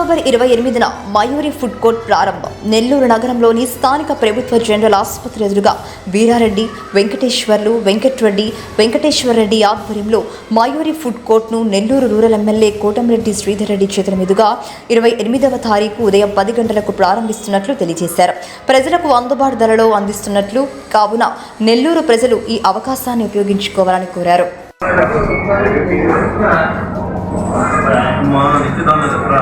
October ఇరవై ఎనిమిదిన Mayuri food court ప్రారంభం. నెల్లూరు నగరంలోని స్థానిక ప్రభుత్వ జనరల్ ఆసుపత్రి ఎదురుగా వీరారెడ్డి వెంకటేశ్వర్లు వెంకట్రెడ్డి వెంకటేశ్వరరెడ్డి ఆధ్వర్యంలో మయూరి ఫుడ్ కోర్ట్ను నెల్లూరు రూరల్ ఎమ్మెల్యే కోటమిరెడ్డి శ్రీధర్ రెడ్డి చేతుల మీదుగా ఇరవై ఎనిమిదవ తారీఖు ఉదయం పది గంటలకు ప్రారంభిస్తున్నట్లు తెలియజేశారు. ప్రజలకు అందుబాటు ధరలో అందిస్తున్నట్లు కావున నెల్లూరు ప్రజలు ఈ అవకాశాన్ని ఉపయోగించుకోవాలని కోరారు. మా నిత్యదాన చెప్పరా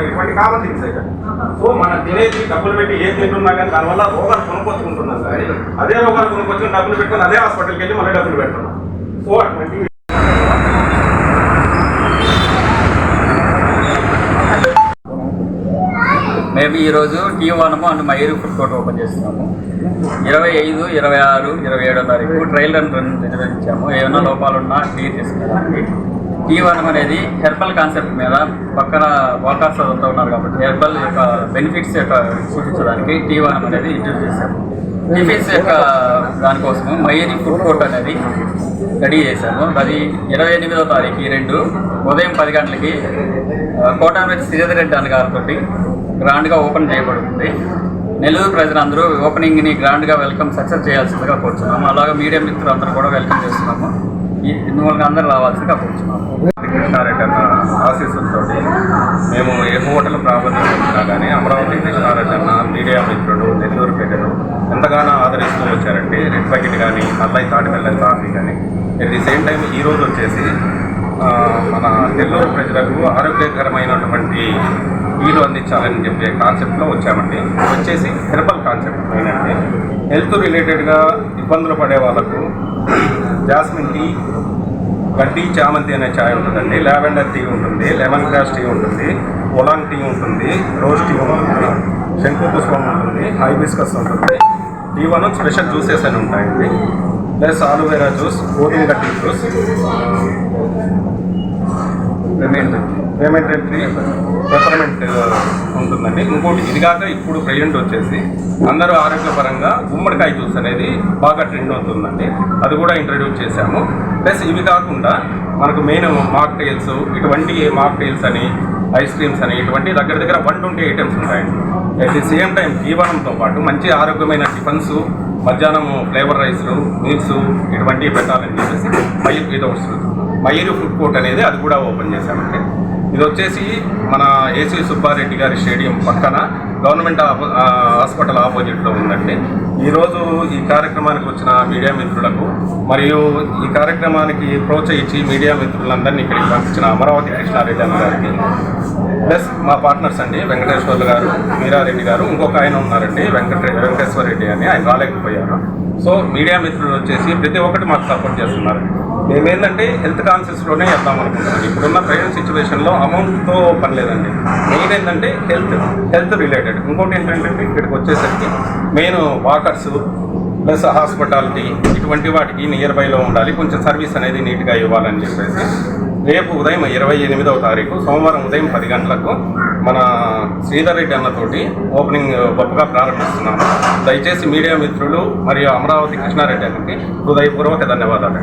ఇటువంటి సో మనం తినేది డబ్బులు పెట్టి ఏం తింటున్నా కానీ దానివల్ల రోగాలు కొనుక్కొచ్చుకుంటున్నాం కానీ అదే రోగాలు కొనుక్కొచ్చుకుని డబ్బులు పెట్టుకుని అదే హాస్పిటల్కి వెళ్ళి మళ్ళీ డబ్బులు పెడుతున్నాం. సో అటువంటి మేము ఈరోజు టీ వనము and Mayuri food court open చేస్తున్నాము. ఇరవై ఐదు ఇరవై ఆరు ఇరవై ఏడో తారీఖు ట్రయల్ రన్ రన్ నిర్వహించాము. ఏమైనా లోపాలు టీ క్లియర్ టీ వనం అనేది హెర్బల్ కాన్సెప్ట్ మీద పక్కన వర్కర్స్ అంతా ఉన్నారు కాబట్టి హెర్బల్ యొక్క బెనిఫిట్స్ యొక్క సూచించడానికి టీ వనం అనేది ఇంట్రడ్యూస్ చేశాము. టిఫిన్స్ యొక్క దానికోసము మయూరి ఫుడ్ కోర్ట్ అనేది రెడీ చేశాము. అది ఇరవై ఎనిమిదో తారీఖు ఈ రెండు ఉదయం పది గంటలకి ఆ, శ్రీధర్ రెడ్డి అన్న గారితో గ్రాండ్గా ఓపెన్ చేయబడుతుంది. నెల్లూరు ప్రజలందరూ ఓపెనింగ్ని గ్రాండ్గా వెల్కమ్ సక్సెస్ చేయాల్సిందిగా కోరుచున్నాము. అలాగే మీడియా మిత్రులందరూ కూడా వెల్కమ్ చేస్తున్నాము. ఈ ఇందువల్ల అందరూ రావాల్సిందిగా కోరుచున్నాము. కృష్ణారెడ్డి అన్న ఆశీస్సులతో మేము ఏ హోటల్ ప్రారంభించినా కానీ అమరావతి కృష్ణారెడ్డి అన్న మీడియా మిత్రుడు నెల్లూరు పెద్దలు ఎంతగానో ఆదరిస్తూ వచ్చారంటే రెడ్ బకెట్ కానీ అల్లై తాటిమెల్లని కాఫీ కానీ అట్ ది సేమ్ టైం ఈ రోజు వచ్చేసి మన నెల్లూరు ప్రజలకు ఆరోగ్యకరమైనటువంటి వీలు అందించాలని చెప్పే కాన్సెప్ట్లో వచ్చామండి. వచ్చేసి హెర్బల్ కాన్సెప్ట్ ఏంటంటే హెల్త్ రిలేటెడ్గా ఇబ్బందులు పడే వాళ్ళకు జాస్మిన్ టీ గడ్డి చామంతి అనే చాయ్ ఉంటుందండి. లావెండర్ టీ ఉంటుంది లెమన్ గ్రాస్ టీ ఉంటుంది ఒలాంగ్ టీ ఉంటుంది రోజ్ టీ ఉంటుంది శంకు పుష్పం ఉంటుంది హైబిస్కస్ ఉంటుంది. టీ వన్ స్పెషల్ జ్యూసెస్ అని ఉంటాయండి. ప్లస్ ఆలువేరా జ్యూస్ గోధుమ గడ్డి juice. Payment payment tree peppermint ఉంటుందండి. ఇంకోటి ఇది కాక ఇప్పుడు ప్రజెంట్ వచ్చేసి అందరూ ఆరోగ్యపరంగా గుమ్మడికాయ జ్యూస్ అనేది బాగా ట్రెండ్ అవుతుందండి. అది కూడా ఇంట్రడ్యూస్ చేశాము. ప్లస్ ఇవి కాకుండా మనకు మెయిన్ మాక్టైల్స్ ఇటువంటి మాక్టైల్స్ అని ఐస్ క్రీమ్స్ అని ఇటువంటి దగ్గర దగ్గర వన్ ట్వంటీ ఐటమ్స్ ఉంటాయి. అట్ ది సేమ్ టైం జీవనంతో పాటు మంచి ఆరోగ్యమైన టిఫన్స్ మధ్యాహ్నం ఫ్లేవర్ రైస్లు మీల్స్ ఇటువంటివి పెట్టాలని చెప్పేసి మయూర్ ఇది మయూరు ఫుడ్ కోర్ట్ అనేది అది కూడా ఓపెన్ చేశామండి. ఇది వచ్చేసి మన ఏసీ సుబ్బారెడ్డి గారి స్టేడియం పక్కన గవర్నమెంట్ హాస్పిటల్ ఆపోజిట్లో ఉందండి. ఈరోజు ఈ కార్యక్రమానికి వచ్చిన మీడియా మిత్రులకు మరియు ఈ కార్యక్రమానికి ప్రోత్సహించి మీడియా మిత్రులందరినీ ఇక్కడికి పంపించిన అమరావతి కృష్ణారెడ్డి అన్న గారికి ప్లస్ మా పార్ట్నర్స్ అండి వెంకటేశ్వర్లు గారు మీరారెడ్డి గారు ఇంకొక ఆయన ఉన్నారండి వెంకట వెంకటేశ్వర రెడ్డి అని ఆయన రాలేకపోయారు. సో మీడియా మిత్రులు వచ్చేసి ప్రతి ఒక్కటి మాకు సపోర్ట్ చేస్తున్నారు మేమేంటంటే హెల్త్ కాన్షియస్లోనే చేద్దాం అనుకుంటున్నాం. ఇప్పుడున్న ప్రజెంట్ సిచ్యువేషన్లో అమౌంట్తో పని లేదండి. మెయిన్ ఏంటంటే హెల్త్ హెల్త్ రిలేటెడ్ ఇంకోటి ఏంటంటే ఇక్కడికి వచ్చేసరికి మెయిన్ వాకర్స్ ప్లస్ హాస్పిటాలిటీ ఇటువంటి వాటికి నియర్ బైలో ఉండాలి. కొంచెం సర్వీస్ అనేది నీట్గా ఇవ్వాలని చెప్పేసి రేపు ఉదయం ఇరవై ఎనిమిదవ తారీఖు సోమవారం ఉదయం పది గంటలకు మన శ్రీధర్ రెడ్డి అన్నతోటి ఓపెనింగ్ గొప్పగా ప్రారంభిస్తున్నాము. దయచేసి మీడియా మిత్రులు మరియు అమరావతి కృష్ణారెడ్డి అన్నకి హృదయపూర్వక ధన్యవాదాలు.